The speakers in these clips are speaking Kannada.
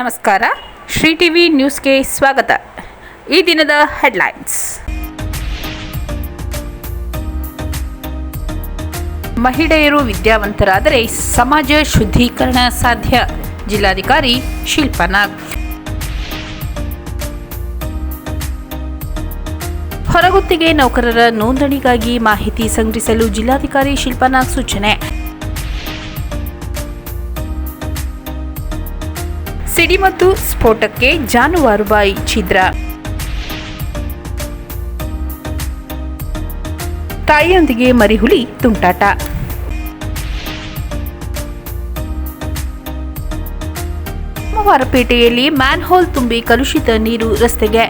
ನಮಸ್ಕಾರ. ಶ್ರೀ ಟಿವಿ ನ್ಯೂಸ್ಗೆ ಸ್ವಾಗತ. ಈ ದಿನದ ಹೆಡ್ಲೈನ್ಸ್. ಮಹಿಳೆಯರು ವಿದ್ಯಾವಂತರಾದರೆ ಸಮಾಜ ಶುದ್ಧೀಕರಣ ಸಾಧ್ಯ. ಜಿಲ್ಲಾಧಿಕಾರಿ ಶಿಲ್ಪನಾಗ್ ಹೊರಗುತ್ತಿಗೆ ನೌಕರರ ನೋಂದಣಿಗಾಗಿ ಮಾಹಿತಿ ಸಂಗ್ರಹಿಸಲು ಜಿಲ್ಲಾಧಿಕಾರಿ ಶಿಲ್ಪನಾಗ್ ಸೂಚನೆ. ಸಿಡಿ ಮತ್ತು ಸ್ಫೋಟಕ್ಕೆ ಜಾನುವಾರುಬಾಯಿ ಛಿದ್ರ. ತಾಯಿಯೊಂದಿಗೆ ಮರಿಹುಲಿ ತುಂಟಾಟ. ಸೋಮವಾರಪೇಟೆಯಲ್ಲಿ ಮ್ಯಾನ್ಹೋಲ್ ತುಂಬಿ ಕಲುಷಿತ ನೀರು ರಸ್ತೆಗೆ.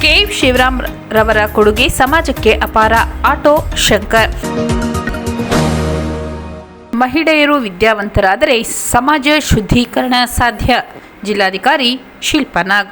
ಕೆ. ಶಿವರಾಮ್ ರವರ ಕೊಡುಗೆ ಸಮಾಜಕ್ಕೆ ಅಪಾರ, ಆಟೋ ಶಂಕರ್. ಮಹಿಳೆಯರು ವಿದ್ಯಾವಂತರಾದರೆ ಸಮಾಜ ಶುದ್ಧೀಕರಣ ಸಾಧ್ಯ. ಜಿಲ್ಲಾಧಿಕಾರಿ ಶಿಲ್ಪಾ ನಾಗ್.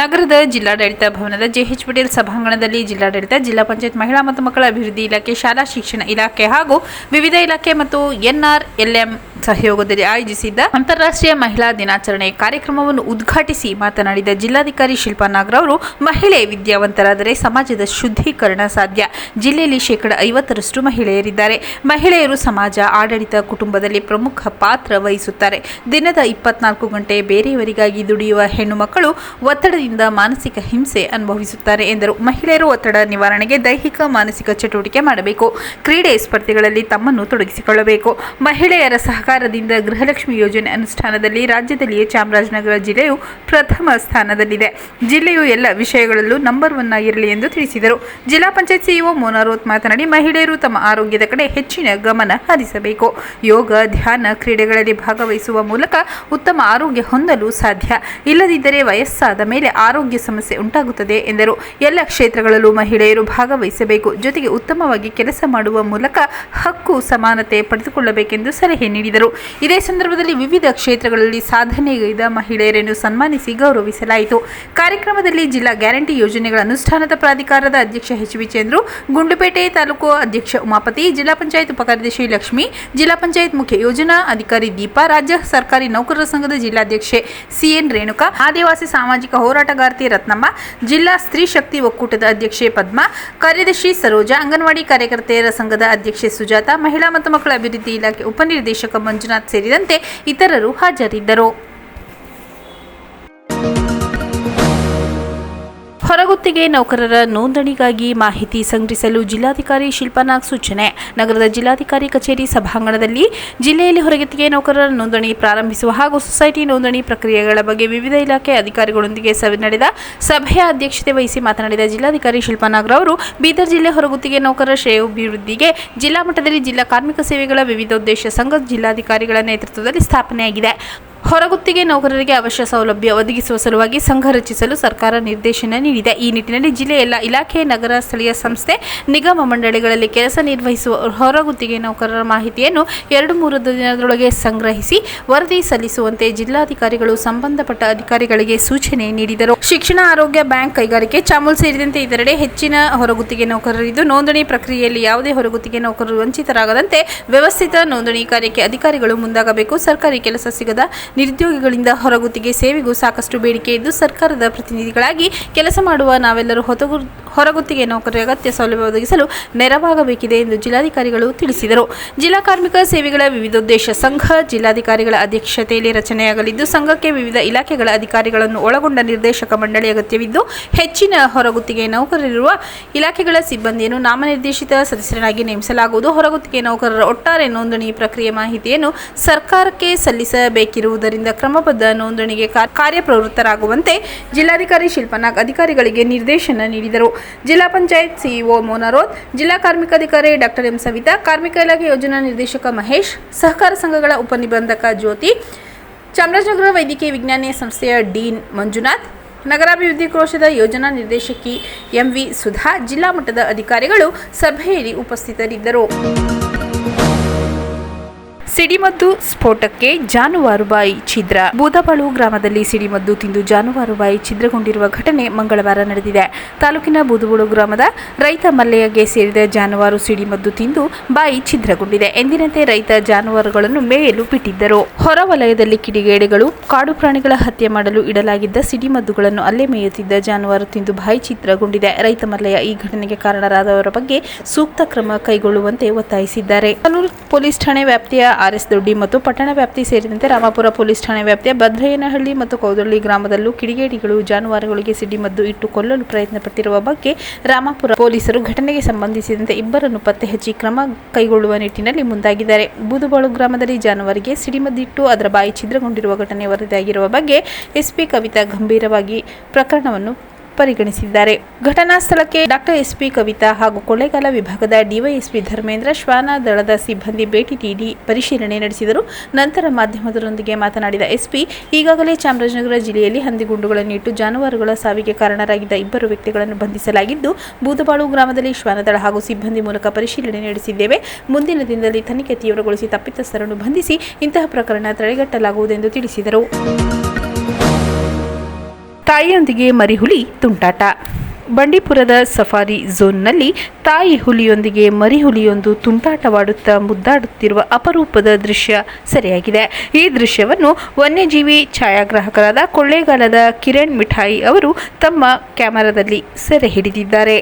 ನಗರದ ಜಿಲ್ಲಾಡಳಿತ ಭವನದ ಜೆಎಚ್ ಪಟೇಲ್ ಸಭಾಂಗಣದಲ್ಲಿ ಜಿಲ್ಲಾಡಳಿತ, ಜಿಲ್ಲಾ ಪಂಚಾಯತ್, ಮಹಿಳಾ ಮತ್ತು ಮಕ್ಕಳ ಅಭಿವೃದ್ಧಿ ಇಲಾಖೆ, ಶಾಲಾ ಶಿಕ್ಷಣ ಇಲಾಖೆ ಹಾಗೂ ವಿವಿಧ ಇಲಾಖೆ ಮತ್ತು ಎನ್ಆರ್ಎಲ್ಎಂ ಸಹಯೋಗದಲ್ಲಿ ಆಯೋಜಿಸಿದ್ದ ಅಂತಾರಾಷ್ಟ್ರೀಯ ಮಹಿಳಾ ದಿನಾಚರಣೆ ಕಾರ್ಯಕ್ರಮವನ್ನು ಉದ್ಘಾಟಿಸಿ ಮಾತನಾಡಿದ ಜಿಲ್ಲಾಧಿಕಾರಿ ಶಿಲ್ಪಾ ನಾಗ್ರವರು, ಮಹಿಳೆ ವಿದ್ಯಾವಂತರಾದರೆ ಸಮಾಜದ ಶುದ್ಧೀಕರಣ ಸಾಧ್ಯ. ಜಿಲ್ಲೆಯಲ್ಲಿ ಶೇಕಡ ಐವತ್ತರಷ್ಟು ಮಹಿಳೆಯರಿದ್ದಾರೆ. ಮಹಿಳೆಯರು ಸಮಾಜ, ಆಡಳಿತ ಕುಟುಂಬದಲ್ಲಿ ಪ್ರಮುಖ ಪಾತ್ರ ವಹಿಸುತ್ತಾರೆ. ದಿನದ ಇಪ್ಪತ್ನಾಲ್ಕು ಗಂಟೆ ಬೇರೆಯವರಿಗಾಗಿ ದುಡಿಯುವ ಹೆಣ್ಣು ಮಕ್ಕಳು ಒತ್ತಡದಿಂದ ಮಾನಸಿಕ ಹಿಂಸೆ ಅನುಭವಿಸುತ್ತಾರೆ ಎಂದರು. ಮಹಿಳೆಯರು ಒತ್ತಡ ನಿವಾರಣೆಗೆ ದೈಹಿಕ, ಮಾನಸಿಕ ಚಟುವಟಿಕೆ ಮಾಡಬೇಕು. ಕ್ರೀಡೆ ಸ್ಪರ್ಧೆಗಳಲ್ಲಿ ತಮ್ಮನ್ನು ತೊಡಗಿಸಿಕೊಳ್ಳಬೇಕು. ಮಹಿಳೆಯರ ಸಹಕಾರದಿಂದ ಗೃಹಲಕ್ಷ್ಮಿ ಯೋಜನೆ ಅನುಷ್ಠಾನದಲ್ಲಿ ರಾಜ್ಯದಲ್ಲಿಯೇ ಚಾಮರಾಜನಗರ ಜಿಲ್ಲೆಯು ಪ್ರಥಮ ಸ್ಥಾನದಲ್ಲಿದೆ. ಜಿಲ್ಲೆಯು ಎಲ್ಲ ವಿಷಯಗಳಲ್ಲೂ ನಂಬರ್ ಒನ್ ಆಗಿರಲಿ ಎಂದು ತಿಳಿಸಿದರು. ಜಿಲ್ಲಾ ಪಂಚಾಯತ್ ಸಿಇಒ ಮೋನಾರೋತ್ ಮಾತನಾಡಿ, ಮಹಿಳೆಯರು ತಮ್ಮ ಆರೋಗ್ಯದ ಕಡೆ ಹೆಚ್ಚಿನ ಗಮನ ಹರಿಸಬೇಕು. ಯೋಗ, ಧ್ಯಾನ ಕ್ರೀಡೆಗಳಲ್ಲಿ ಭಾಗವಹಿಸುವ ಮೂಲಕ ಉತ್ತಮ ಆರೋಗ್ಯ ಹೊಂದಲು ಸಾಧ್ಯ. ಇಲ್ಲದಿದ್ದರೆ ವಯಸ್ಸಾದ ಮೇಲೆ ಆರೋಗ್ಯ ಸಮಸ್ಯೆ ಉಂಟಾಗುತ್ತದೆ ಎಂದರು. ಎಲ್ಲ ಕ್ಷೇತ್ರಗಳಲ್ಲೂ ಮಹಿಳೆಯರು ಭಾಗವಹಿಸಬೇಕು. ಜೊತೆಗೆ ಉತ್ತಮವಾಗಿ ಕೆಲಸ ಮಾಡುವ ಮೂಲಕ ಹಕ್ಕು, ಸಮಾನತೆ ಪಡೆದುಕೊಳ್ಳಬೇಕೆಂದು ಸಲಹೆ ನೀಡಿದರು. ಇದೇ ಸಂದರ್ಭದಲ್ಲಿ ವಿವಿಧ ಕ್ಷೇತ್ರಗಳಲ್ಲಿ ಸಾಧನೆಗೈದ ಮಹಿಳೆಯರನ್ನು ಸನ್ಮಾನಿಸಿ ಗೌರವಿಸಲಾಯಿತು. ಕಾರ್ಯಕ್ರಮದಲ್ಲಿ ಜಿಲ್ಲಾ ಗ್ಯಾರಂಟಿ ಯೋಜನೆಗಳ ಅನುಷ್ಠಾನದ ಪ್ರಾಧಿಕಾರದ ಅಧ್ಯಕ್ಷ ಎಚ್ ವಿ ಚಂದ್ರು, ಗುಂಡ್ಲುಪೇಟೆ ತಾಲೂಕು ಅಧ್ಯಕ್ಷ ಉಮಾಪತಿ, ಜಿಲ್ಲಾ ಪಂಚಾಯತ್ ಉಪಕಾರ್ಯದರ್ಶಿ ಲಕ್ಷ್ಮಿ, ಜಿಲ್ಲಾ ಪಂಚಾಯತ್ ಮುಖ್ಯ ಯೋಜನಾ ಅಧಿಕಾರಿ ದೀಪಾ, ರಾಜ್ಯ ಸರ್ಕಾರಿ ನೌಕರರ ಸಂಘದ ಜಿಲ್ಲಾಧ್ಯಕ್ಷೆ ಸಿಎನ್ ರೇಣುಕಾ, ಆದಿವಾಸಿ ಸಾಮಾಜಿಕ ಹೋರಾಟಗಾರ್ತಿ ರತ್ನಮ್ಮ, ಜಿಲ್ಲಾ ಸ್ತ್ರೀ ಶಕ್ತಿ ಒಕ್ಕೂಟದ ಅಧ್ಯಕ್ಷೆ ಪದ್ಮಾ, ಕಾರ್ಯದರ್ಶಿ ಸರೋಜಾ, ಅಂಗನವಾಡಿ ಕಾರ್ಯಕರ್ತೆಯರ ಸಂಘದ ಅಧ್ಯಕ್ಷೆ ಸುಜಾತ, ಮಹಿಳಾ ಮತ್ತು ಮಕ್ಕಳ ಅಭಿವೃದ್ಧಿ ಇಲಾಖೆ ಉಪನಿರ್ದೇಶಕ ಮಂಜುನಾಥ್ ಸೇರಿದಂತೆ ಇತರರು ಹಾಜರಿದ್ದರು. ಹೊರಗುತ್ತಿಗೆ ನೌಕರರ ನೋಂದಣಿಗಾಗಿ ಮಾಹಿತಿ ಸಂಗ್ರಹಿಸಲು ಜಿಲ್ಲಾಧಿಕಾರಿ ಶಿಲ್ಪನಾಗ್ ಸೂಚನೆ. ನಗರದ ಜಿಲ್ಲಾಧಿಕಾರಿ ಕಚೇರಿ ಸಭಾಂಗಣದಲ್ಲಿ ಜಿಲ್ಲೆಯಲ್ಲಿ ಹೊರಗುತ್ತಿಗೆ ನೌಕರರ ನೋಂದಣಿ ಪ್ರಾರಂಭಿಸುವ ಹಾಗೂ ಸೊಸೈಟಿ ನೋಂದಣಿ ಪ್ರಕ್ರಿಯೆಗಳ ಬಗ್ಗೆ ವಿವಿಧ ಇಲಾಖೆ ಅಧಿಕಾರಿಗಳೊಂದಿಗೆ ಸಭೆ ನಡೆದ ಸಭೆಯ ಅಧ್ಯಕ್ಷತೆ ವಹಿಸಿ ಮಾತನಾಡಿದ ಜಿಲ್ಲಾಧಿಕಾರಿ ಶಿಲ್ಪನಾಗ್ ಅವರು, ಬೀದರ್ ಜಿಲ್ಲೆ ಹೊರಗುತ್ತಿಗೆ ನೌಕರರ ಶ್ರೇಯೋಭಿವೃದ್ಧಿಗೆ ಜಿಲ್ಲಾ ಮಟ್ಟದಲ್ಲಿ ಜಿಲ್ಲಾ ಕಾರ್ಮಿಕ ಸೇವೆಗಳ ವಿವಿಧೋದ್ದೇಶ ಸಂಘ ಜಿಲ್ಲಾಧಿಕಾರಿಗಳ ನೇತೃತ್ವದಲ್ಲಿ ಸ್ಥಾಪನೆಯಾಗಿದೆ. ಹೊರಗುತ್ತಿಗೆ ನೌಕರರಿಗೆ ಅವಶ್ಯ ಸೌಲಭ್ಯ ಒದಗಿಸುವ ಸಲುವಾಗಿ ಸಂಘ ರಚಿಸಲು ಸರ್ಕಾರ ನಿರ್ದೇಶನ ನೀಡಿದೆ. ಈ ನಿಟ್ಟಿನಲ್ಲಿ ಜಿಲ್ಲೆಯ ಎಲ್ಲ ಇಲಾಖೆ, ನಗರ, ಸ್ಥಳೀಯ ಸಂಸ್ಥೆ, ನಿಗಮ ಮಂಡಳಿಗಳಲ್ಲಿ ಕೆಲಸ ನಿರ್ವಹಿಸುವ ಹೊರಗುತ್ತಿಗೆ ನೌಕರರ ಮಾಹಿತಿಯನ್ನು ಎರಡು ಮೂರು ದಿನದೊಳಗೆ ಸಂಗ್ರಹಿಸಿ ವರದಿ ಸಲ್ಲಿಸುವಂತೆ ಜಿಲ್ಲಾಧಿಕಾರಿಗಳು ಸಂಬಂಧಪಟ್ಟ ಅಧಿಕಾರಿಗಳಿಗೆ ಸೂಚನೆ ನೀಡಿದರು. ಶಿಕ್ಷಣ ಆರೋಗ್ಯ ಬ್ಯಾಂಕ್ ಕೈಗಾರಿಕೆ ಚಾಮುಲ್ ಸೇರಿದಂತೆ ಇತರೆಡೆ ಹೆಚ್ಚಿನ ಹೊರಗುತ್ತಿಗೆ ನೌಕರರಿದ್ದು, ನೋಂದಣಿ ಪ್ರಕ್ರಿಯೆಯಲ್ಲಿ ಯಾವುದೇ ಹೊರಗುತ್ತಿಗೆ ನೌಕರರು ವಂಚಿತರಾಗದಂತೆ ವ್ಯವಸ್ಥಿತ ನೋಂದಣಿ ಕಾರ್ಯಕ್ಕೆ ಅಧಿಕಾರಿಗಳು ಮುಂದಾಗಬೇಕು. ಸರ್ಕಾರಿ ಕೆಲಸ ಸಿಗದ ನಿರುದ್ಯೋಗಿಗಳಿಂದ ಹೊರಗುತ್ತಿಗೆ ಸೇವೆಗೂ ಸಾಕಷ್ಟು ಬೇಡಿಕೆ ಇದ್ದು ಸರ್ಕಾರದ ಪ್ರತಿನಿಧಿಗಳಾಗಿ ಕೆಲಸ ಮಾಡುವ ನಾವೆಲ್ಲರೂ ಹೊತಗು ಹೊರಗುತ್ತಿಗೆ ನೌಕರರ ಅಗತ್ಯ ಸೌಲಭ್ಯ ಒದಗಿಸಲು ನೆರವಾಗಬೇಕಿದೆ ಎಂದು ಜಿಲ್ಲಾಧಿಕಾರಿಗಳು ತಿಳಿಸಿದರು. ಜಿಲ್ಲಾ ಕಾರ್ಮಿಕ ಸೇವೆಗಳ ವಿವಿಧೋದ್ದೇಶ ಸಂಘ, ಜಿಲ್ಲಾಧಿಕಾರಿಗಳ ಅಧ್ಯಕ್ಷತೆಯಲ್ಲಿ ರಚನೆಯಾಗಲಿದ್ದು, ಸಂಘಕ್ಕೆ ವಿವಿಧ ಇಲಾಖೆಗಳ ಅಧಿಕಾರಿಗಳನ್ನು ಒಳಗೊಂಡ ನಿರ್ದೇಶಕ ಮಂಡಳಿ ಅಗತ್ಯವಿದ್ದು, ಹೆಚ್ಚಿನ ಹೊರಗುತ್ತಿಗೆ ನೌಕರರಿರುವ ಇಲಾಖೆಗಳ ಸಿಬ್ಬಂದಿಯನ್ನು ನಾಮನಿರ್ದೇಶಿತ ಸದಸ್ಯರಾಗಿ ನೇಮಿಸಲಾಗುವುದು. ಹೊರಗುತ್ತಿಗೆ ನೌಕರರ ಒಟ್ಟಾರೆ ನೋಂದಣಿ ಪ್ರಕ್ರಿಯೆ ಮಾಹಿತಿಯನ್ನು ಸರ್ಕಾರಕ್ಕೆ ಸಲ್ಲಿಸಬೇಕಿರುವುದರಿಂದ ಕ್ರಮಬದ್ಧ ನೋಂದಣಿಗೆ ಕಾರ್ಯಪ್ರವೃತ್ತರಾಗುವಂತೆ ಜಿಲ್ಲಾಧಿಕಾರಿ ಶಿಲ್ಪನಾಗ್ ಅಧಿಕಾರಿಗಳಿಗೆ ನಿರ್ದೇಶನ ನೀಡಿದರು. ಜಿಲ್ಲಾ ಪಂಚಾಯತ್ ಸಿಇಒ ಮೋನಾರೋತ್ ಜಿಲ್ಲಾ ಕಾರ್ಮಿಕಾಧಿಕಾರಿ ಡಾಕ್ಟರ್ ಎಂ ಸವಿತಾ, ಕಾರ್ಮಿಕ ಇಲಾಖೆ ಯೋಜನಾ ನಿರ್ದೇಶಕ ಮಹೇಶ್, ಸಹಕಾರ ಸಂಘಗಳ ಉಪನಿಬಂಧಕ ಜ್ಯೋತಿ, ಚಾಮರಾಜನಗರ ವೈದ್ಯಕೀಯ ವಿಜ್ಞಾನ ಸಂಸ್ಥೆಯ ಡೀನ್ ಮಂಜುನಾಥ್, ನಗರಾಭಿವೃದ್ಧಿ ಕೋಶದ ಯೋಜನಾ ನಿರ್ದೇಶಕಿ ಎಂವಿ ಸುಧಾ, ಜಿಲ್ಲಾ ಮಟ್ಟದ ಅಧಿಕಾರಿಗಳು ಸಭೆಯಲ್ಲಿ ಉಪಸ್ಥಿತರಿದ್ದರು. ಸಿಡಿಮದ್ದು ಸ್ಫೋಟಕ್ಕೆ ಜಾನುವಾರು ಬಾಯಿ ಛಿದ್ರ. ಬೂದಬಾಳು ಗ್ರಾಮದಲ್ಲಿ ಸಿಡಿಮದ್ದು ತಿಂದು ಜಾನುವಾರು ಬಾಯಿ ಛಿದ್ರಗೊಂಡಿರುವ ಘಟನೆ ಮಂಗಳವಾರ ನಡೆದಿದೆ. ತಾಲೂಕಿನ ಬೂದಬಾಳು ಗ್ರಾಮದ ರೈತ ಮಲ್ಲೆಯಗೆ ಸೇರಿದ ಜಾನುವಾರು ಸಿಡಿಮದ್ದು ತಿಂದು ಬಾಯಿ ಛಿದ್ರಗೊಂಡಿದೆ. ಎಂದಿನಂತೆ ರೈತ ಜಾನುವಾರುಗಳನ್ನು ಮೇಯಲು ಬಿಟ್ಟಿದ್ದರು. ಹೊರವಲಯದಲ್ಲಿ ಕಿಡಿಗೇಡೆಗಳು, ಕಾಡು ಪ್ರಾಣಿಗಳ ಹತ್ಯೆ ಮಾಡಲು ಇಡಲಾಗಿದ್ದ ಸಿಡಿಮದ್ದುಗಳನ್ನು ಅಲ್ಲೇ ಮೇಯುತ್ತಿದ್ದ ಜಾನುವಾರು ತಿಂದು ಬಾಯಿ ಛಿದ್ರಗೊಂಡಿದೆ. ರೈತ ಮಲ್ಲಯ್ಯ ಈ ಘಟನೆಗೆ ಕಾರಣರಾದವರ ಬಗ್ಗೆ ಸೂಕ್ತ ಕ್ರಮ ಕೈಗೊಳ್ಳುವಂತೆ ಒತ್ತಾಯಿಸಿದ್ದಾರೆ. ಪೊಲೀಸ್ ಠಾಣೆ ವ್ಯಾಪ್ತಿಯ ಆರ್ಎಸ್ ದೊಡ್ಡಿ ಮತ್ತು ಪಟ್ಟಣ ವ್ಯಾಪ್ತಿ ಸೇರಿದಂತೆ ರಾಮಾಪುರ ಪೊಲೀಸ್ ಠಾಣೆ ವ್ಯಾಪ್ತಿಯ ಭದ್ರಯ್ಯನಹಳ್ಳಿ ಮತ್ತು ಕೌದಳ್ಳಿ ಗ್ರಾಮದಲ್ಲೂ ಕಿಡಿಗೇಡಿಗಳು ಜಾನುವಾರುಗಳಿಗೆ ಸಿಡಿಮದ್ದು ಇಟ್ಟು ಕೊಲ್ಲಲು ಪ್ರಯತ್ನಪಟ್ಟಿರುವ ಬಗ್ಗೆ ರಾಮಾಪುರ ಪೊಲೀಸರು ಘಟನೆಗೆ ಸಂಬಂಧಿಸಿದಂತೆ ಇಬ್ಬರನ್ನು ಪತ್ತೆ ಹಚ್ಚಿ ಕ್ರಮ ಕೈಗೊಳ್ಳುವ ನಿಟ್ಟಿನಲ್ಲಿ ಮುಂದಾಗಿದ್ದಾರೆ. ಬೂದುಬಾಳು ಗ್ರಾಮದಲ್ಲಿ ಜಾನುವಾರಿಗೆ ಸಿಡಿಮದ್ದಿಟ್ಟು ಅದರ ಬಾಯಿ ಛಿದ್ರಗೊಂಡಿರುವ ಘಟನೆ ವರದಿಯಾಗಿರುವ ಬಗ್ಗೆ ಎಸ್ಪಿ ಕವಿತಾ ಗಂಭೀರವಾಗಿ ಪ್ರಕರಣವನ್ನು ಪರಿಗಣಿಸಿದ್ದಾರೆ. ಘಟನಾ ಸ್ಥಳಕ್ಕೆ ಡಾಕ್ಟರ್ ಎಸ್ಪಿ ಕವಿತಾ ಹಾಗೂ ಕೊಳ್ಳೇಗಾಲ ವಿಭಾಗದ ಡಿವೈಎಸ್ಪಿ ಧರ್ಮೇಂದ್ರ, ಶ್ವಾನ ದಳದ ಸಿಬ್ಬಂದಿ ಭೇಟಿ ನೀಡಿ ಪರಿಶೀಲನೆ ನಡೆಸಿದರು. ನಂತರ ಮಾಧ್ಯಮದರೊಂದಿಗೆ ಮಾತನಾಡಿದ ಎಸ್ಪಿ ಈಗಾಗಲೇ ಚಾಮರಾಜನಗರ ಜಿಲ್ಲೆಯಲ್ಲಿ ಹಂದಿಗುಂಡುಗಳನ್ನು ಇಟ್ಟು ಜಾನುವಾರುಗಳ ಸಾವಿಗೆ ಕಾರಣರಾಗಿದ್ದ ಇಬ್ಬರು ವ್ಯಕ್ತಿಗಳನ್ನು ಬಂಧಿಸಲಾಗಿದ್ದು, ಬೂದಬಾಳು ಗ್ರಾಮದಲ್ಲಿ ಶ್ವಾನದಳ ಹಾಗೂ ಸಿಬ್ಬಂದಿ ಮೂಲಕ ಪರಿಶೀಲನೆ ನಡೆಸಿದ್ದೇವೆ. ಮುಂದಿನ ದಿನದಲ್ಲಿ ತನಿಖೆ ತೀವ್ರಗೊಳಿಸಿ ತಪ್ಪಿತಸ್ಥರನ್ನು ಬಂಧಿಸಿ ಇಂತಹ ಪ್ರಕರಣ ತಡೆಗಟ್ಟಲಾಗುವುದೆಂದು ತಿಳಿಸಿದರು. ತಾಯಿಯೊಂದಿಗೆ ಮರಿಹುಲಿ ತುಂಟಾಟ. ಬಂಡೀಪುರದ ಸಫಾರಿ ಝೋನ್ನಲ್ಲಿ ತಾಯಿ ಹುಲಿಯೊಂದಿಗೆ ಮರಿಹುಲಿಯೊಂದು ತುಂಟಾಟವಾಡುತ್ತಾ ಮುದ್ದಾಡುತ್ತಿರುವ ಅಪರೂಪದ ದೃಶ್ಯ ಸೆರೆಯಾಗಿದೆ. ಈ ದೃಶ್ಯವನ್ನು ವನ್ಯಜೀವಿ ಛಾಯಾಗ್ರಾಹಕರಾದ ಕೊಳ್ಳೇಗಾಲದ ಕಿರಣ್ ಮಿಠಾಯಿ ಅವರು ತಮ್ಮ ಕ್ಯಾಮರಾದಲ್ಲಿ ಸೆರೆ ಹಿಡಿದಿದ್ದಾರೆ.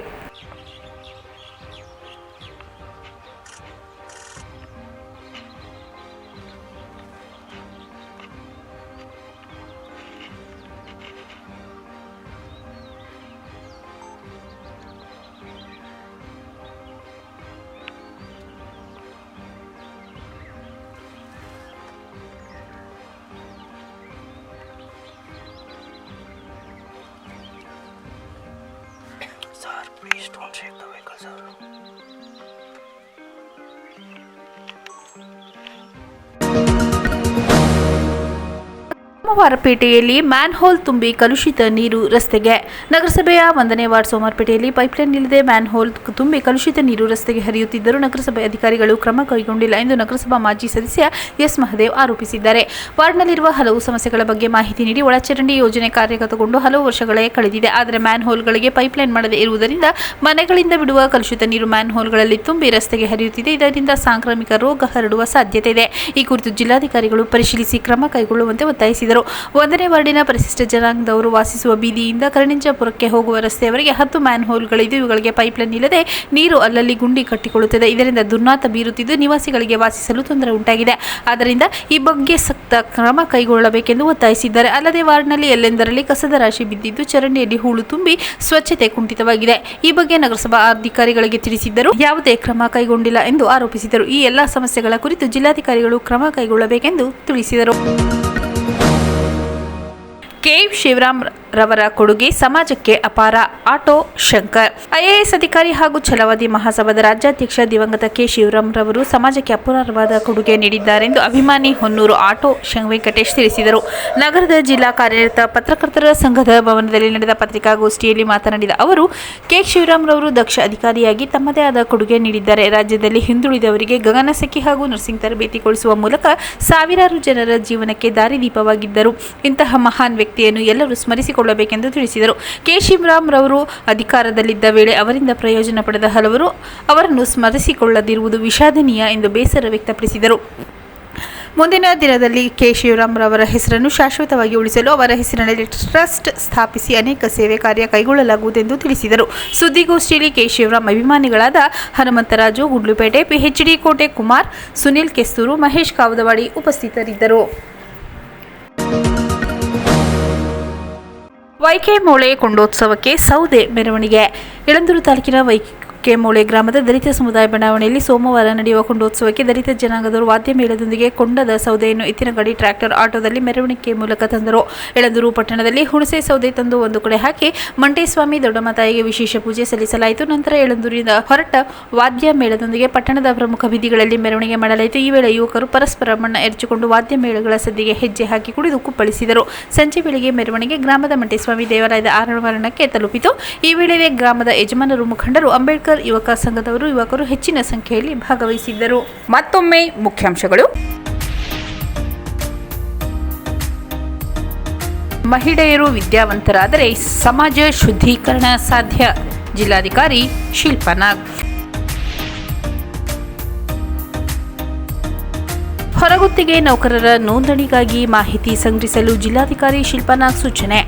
ಸೋಮವಾರಪೇಟೆಯಲ್ಲಿ ಮ್ಯಾನ್ಹೋಲ್ ತುಂಬಿ ಕಲುಷಿತ ನೀರು ರಸ್ತೆಗೆ. ನಗರಸಭೆಯ ಒಂದನೇ ವಾರ್ಡ್ ಸೋಮವಾರಪೇಟೆಯಲ್ಲಿ ಪೈಪ್ಲೈನ್ ಇಲ್ಲದೆ ಮ್ಯಾನ್ಹೋಲ್ ತುಂಬಿ ಕಲುಷಿತ ನೀರು ರಸ್ತೆಗೆ ಹರಿಯುತ್ತಿದ್ದರೂ ನಗರಸಭೆ ಅಧಿಕಾರಿಗಳು ಕ್ರಮ ಕೈಗೊಂಡಿಲ್ಲ ಎಂದು ನಗರಸಭಾ ಮಾಜಿ ಸದಸ್ಯ ಎಸ್ ಮಹದೇವ್ ಆರೋಪಿಸಿದ್ದಾರೆ. ವಾರ್ಡ್ನಲ್ಲಿರುವ ಹಲವು ಸಮಸ್ಯೆಗಳ ಬಗ್ಗೆ ಮಾಹಿತಿ ನೀಡಿ ಒಳಚರಂಡಿ ಯೋಜನೆ ಕಾರ್ಯಗತಗೊಂಡು ಹಲವು ವರ್ಷಗಳೇ ಕಳೆದಿದೆ. ಆದರೆ ಮ್ಯಾನ್ಹೋಲ್ಗಳಿಗೆ ಪೈಪ್ಲೈನ್ ಮಾಡದೇ ಇರುವುದರಿಂದ ಮನೆಗಳಿಂದ ಬಿಡುವ ಕಲುಷಿತ ನೀರು ಮ್ಯಾನ್ಹೋಲ್ಗಳಲ್ಲಿ ತುಂಬಿ ರಸ್ತೆಗೆ ಹರಿಯುತ್ತಿದೆ. ಇದರಿಂದ ಸಾಂಕ್ರಾಮಿಕ ರೋಗ ಹರಡುವ ಸಾಧ್ಯತೆ ಇದೆ. ಈ ಕುರಿತು ಜಿಲ್ಲಾಧಿಕಾರಿಗಳು ಪರಿಶೀಲಿಸಿ ಕ್ರಮ ಕೈಗೊಳ್ಳುವಂತೆ ಒತ್ತಾಯಿಸಿದರು. ಒಂದನೇ ವಾರ್ಡಿನ ಪರಿಶಿಷ್ಟ ಜನಾಂಗದವರು ವಾಸಿಸುವ ಬೀದಿಯಿಂದ ಕರಣಿಂಜಾಪುರಕ್ಕೆ ಹೋಗುವ ರಸ್ತೆಯವರೆಗೆ ಹತ್ತು ಮ್ಯಾನ್ ಹೋಲ್ಗಳಿದ್ದು ಇವುಗಳಿಗೆ ಪೈಪ್ಲೈನ್ ಇಲ್ಲದೆ ನೀರು ಅಲ್ಲಲ್ಲಿ ಗುಂಡಿ ಕಟ್ಟಿಕೊಳ್ಳುತ್ತದೆ. ಇದರಿಂದ ದುರ್ನಾತ ಬೀರುತ್ತಿದ್ದು, ನಿವಾಸಿಗಳಿಗೆ ವಾಸಿಸಲು ತೊಂದರೆ ಉಂಟಾಗಿದೆ. ಆದ್ದರಿಂದ ಈ ಬಗ್ಗೆ ಸಕ್ತ ಕ್ರಮ ಕೈಗೊಳ್ಳಬೇಕೆಂದು ಒತ್ತಾಯಿಸಿದ್ದಾರೆ. ಅಲ್ಲದೆ ವಾರ್ಡ್ನಲ್ಲಿ ಎಲ್ಲೆಂದರಲ್ಲಿ ಕಸದ ರಾಶಿ ಬಿದ್ದಿದ್ದು, ಚರಂಡಿಯಲ್ಲಿ ಹೂಳು ತುಂಬಿ ಸ್ವಚ್ಛತೆ ಕುಂಠಿತವಾಗಿದೆ. ಈ ಬಗ್ಗೆ ನಗರಸಭಾ ಅಧಿಕಾರಿಗಳಿಗೆ ತಿಳಿಸಿದ್ದರು ಯಾವುದೇ ಕ್ರಮ ಕೈಗೊಂಡಿಲ್ಲ ಎಂದು ಆರೋಪಿಸಿದರು. ಈ ಎಲ್ಲ ಸಮಸ್ಯೆಗಳ ಕುರಿತು ಜಿಲ್ಲಾಧಿಕಾರಿಗಳು ಕ್ರಮ ಕೈಗೊಳ್ಳಬೇಕೆಂದು ತಿಳಿಸಿದರು. ಕೆ ಶಿವರಾಮ್ ರವರ ಕೊಡುಗೆ ಸಮಾಜಕ್ಕೆ ಅಪಾರ ಆಟೋ ಶಂಕರ್. ಐಎಎಸ್ ಅಧಿಕಾರಿ ಹಾಗೂ ಛಲವಾದಿ ಮಹಾಸಭಾದ ರಾಜ್ಯಾಧ್ಯಕ್ಷ ದಿವಂಗತ ಕೆ. ಶಿವರಾಮ್ ರವರು ಸಮಾಜಕ್ಕೆ ಅಪೂರ್ವವಾದ ಕೊಡುಗೆ ನೀಡಿದ್ದಾರೆಂದು ಅಭಿಮಾನಿ ಹೊನ್ನೂರು ಆಟೋ ವೆಂಕಟೇಶ್ ತಿಳಿಸಿದರು. ನಗರದ ಜಿಲ್ಲಾ ಕಾರ್ಯನಿರತ ಪತ್ರಕರ್ತರ ಸಂಘದ ಭವನದಲ್ಲಿ ನಡೆದ ಪತ್ರಿಕಾಗೋಷ್ಠಿಯಲ್ಲಿ ಮಾತನಾಡಿದ ಅವರು, ಕೆ. ಶಿವರಾಮ್ ರವರು ದಕ್ಷ ಅಧಿಕಾರಿಯಾಗಿ ತಮ್ಮದೇ ಆದ ಕೊಡುಗೆ ನೀಡಿದ್ದಾರೆ. ರಾಜ್ಯದಲ್ಲಿ ಹಿಂದುಳಿದವರಿಗೆ ಗಗನಸೆಕ್ಕಿ ಹಾಗೂ ನರ್ಸಿಂಗ್ ತರಬೇತಿ ಕೊಡಿಸುವ ಮೂಲಕ ಸಾವಿರಾರು ಜನರ ಜೀವನಕ್ಕೆ ದಾರಿದೀಪವಾಗಿದ್ದರು ಇಂತಹ ಮಹಾನ್ ವ್ಯಕ್ತಿಯನ್ನು ಎಲ್ಲರೂ ಸ್ಮರಿಸಿಕೊಳ್ಳಬೇಕೆಂದು ತಿಳಿಸಿದರು. ಕೆ ರವರು ಅಧಿಕಾರದಲ್ಲಿದ್ದ ವೇಳೆ ಅವರಿಂದ ಪ್ರಯೋಜನ ಪಡೆದ ಹಲವರು ಅವರನ್ನು ಸ್ಮರಿಸಿಕೊಳ್ಳದಿರುವುದು ವಿಷಾದನೀಯ ಎಂದು ಬೇಸರ ವ್ಯಕ್ತಪಡಿಸಿದರು. ಮುಂದಿನ ದಿನದಲ್ಲಿ ಕೆ ಶಿವರಾಮ್ ರವರ ಹೆಸರನ್ನು ಶಾಶ್ವತವಾಗಿ ಉಳಿಸಲು ಅವರ ಹೆಸರಿನಲ್ಲಿ ಟ್ರಸ್ಟ್ ಸ್ಥಾಪಿಸಿ ಅನೇಕ ಸೇವೆ ಕಾರ್ಯ ಕೈಗೊಳ್ಳಲಾಗುವುದೆಂದು ತಿಳಿಸಿದರು. ಸುದ್ದಿಗೋಷ್ಠಿಯಲ್ಲಿ ಕೆ ಶಿವರಾಮ್ ಅಭಿಮಾನಿಗಳಾದ ಹನುಮಂತರಾಜು ಗುಡ್ಲುಪೇಟೆ ಪಿಎಚ್ಡಿ ಕೋಟೆ ಕುಮಾರ್, ಸುನಿಲ್ ಕೆಸ್ತೂರು, ಮಹೇಶ್ ಕಾವದವಾಡಿ ಉಪಸ್ಥಿತರಿದ್ದರು. ವೈಕೆ ಮೂಳೆ ಕೊಂಡೋತ್ಸವಕ್ಕೆ ಸೌದೆ ಮೆರವಣಿಗೆ. ಯಳಂದೂರು ತಾಲೂಕಿನ ವೈಕೆ ಮೂಳೆ ಗ್ರಾಮದ ದಲಿತ ಸಮುದಾಯ ಬಡಾವಣೆಯಲ್ಲಿ ಸೋಮವಾರ ನಡೆಯುವ ಕೊಂಡೋತ್ಸವಕ್ಕೆ ದಲಿತ ಜನಾಂಗದವರು ವಾದ್ಯ ಮೇಳದೊಂದಿಗೆ ಕೊಂಡದ ಸೌದೆಯನ್ನು ಎತ್ತಿನ ಗಾಡಿ ಟ್ರ್ಯಾಕ್ಟರ್ ಆಟೋದಲ್ಲಿ ಮೆರವಣಿಗೆ ಮೂಲಕ ತಂದರು. ಎಳಂದೂರು ಪಟ್ಟಣದಲ್ಲಿ ಹುಣಸೆ ಸೌದೆ ತಂದು ಒಂದು ಕಡೆ ಹಾಕಿ ಮಂಟೇಸ್ವಾಮಿ ದೊಡ್ಡಮತಾಯಿಗೆ ವಿಶೇಷ ಪೂಜೆ ಸಲ್ಲಿಸಲಾಯಿತು. ನಂತರ ಎಳಂದೂರಿನ ಹೊರಟ ವಾದ್ಯ ಮೇಳದೊಂದಿಗೆ ಪಟ್ಟಣದ ಪ್ರಮುಖ ಬೀದಿಗಳಲ್ಲಿ ಮೆರವಣಿಗೆ ಮಾಡಲಾಯಿತು. ಈ ವೇಳೆ ಯುವಕರು ಪರಸ್ಪರ ಮಣ್ಣ ಎರಚಿಕೊಂಡು ವಾದ್ಯ ಮೇಳಗಳ ಸದ್ದಿಗೆ ಹೆಜ್ಜೆ ಹಾಕಿ ಕುಡಿದು ಕುಪ್ಪಳಿಸಿದರು. ಸಂಜೆ ವೇಳೆಗೆ ಮೆರವಣಿಗೆ ಗ್ರಾಮದ ಮಂಟೇಸ್ವಾಮಿ ದೇವಾಲಯದ ಆರಣವರಣಕ್ಕೆ ತಲುಪಿತು. ಈ ವೇಳೆ ಗ್ರಾಮದ ಯಜಮಾನರು ಮುಖಂಡರು ಅಂಬೇಡ್ಕರ್ ಸಾಗರ್ ಯುವಕ ಸಂಘದವರು, ಯುವಕರು ಹೆಚ್ಚಿನ ಸಂಖ್ಯೆಯಲ್ಲಿ ಭಾಗವಹಿಸಿದ್ದರು. ಮತ್ತೊಮ್ಮೆ ಮುಖ್ಯಾಂಶಗಳು. ಮಹಿಳೆಯರು ವಿದ್ಯಾವಂತರಾದರೆ ಸಮಾಜ ಶುದ್ಧೀಕರಣ ಸಾಧ್ಯ. ಜಿಲ್ಲಾಧಿಕಾರಿ ಶಿಲ್ಪನಾಗ್ ಹೊರಗುತ್ತಿಗೆ ನೌಕರರ ನೋಂದಣಿಗಾಗಿ ಮಾಹಿತಿ ಸಂಗ್ರಹಿಸಲು ಜಿಲ್ಲಾಧಿಕಾರಿ ಶಿಲ್ಪನಾಗ್ ಸೂಚನೆ.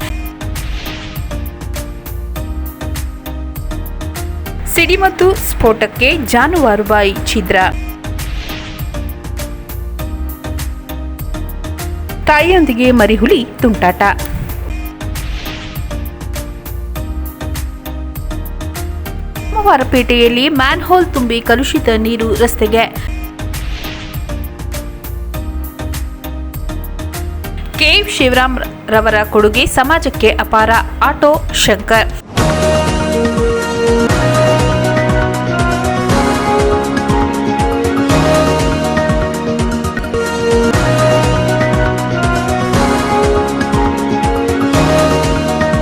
ಸಿಡಿಮದ್ದು ಸ್ಫೋಟಕ್ಕೆ ಜಾನುವಾರುಬಾಯಿ ಛಿದ್ರ. ತಾಯಿಯೊಂದಿಗೆ ಮರಿಹುಲಿ ತುಂಟಾಟ. ಸೋಮವಾರಪೇಟೆಯಲ್ಲಿ ಮ್ಯಾನ್ಹೋಲ್ ತುಂಬಿ ಕಲುಷಿತ ನೀರು ರಸ್ತೆಗೆ. ಕೆ. ಶಿವರಾಮ್ ರವರ ಕೊಡುಗೆ ಸಮಾಜಕ್ಕೆ ಅಪಾರ, ಆಟೋ ಶಂಕರ್.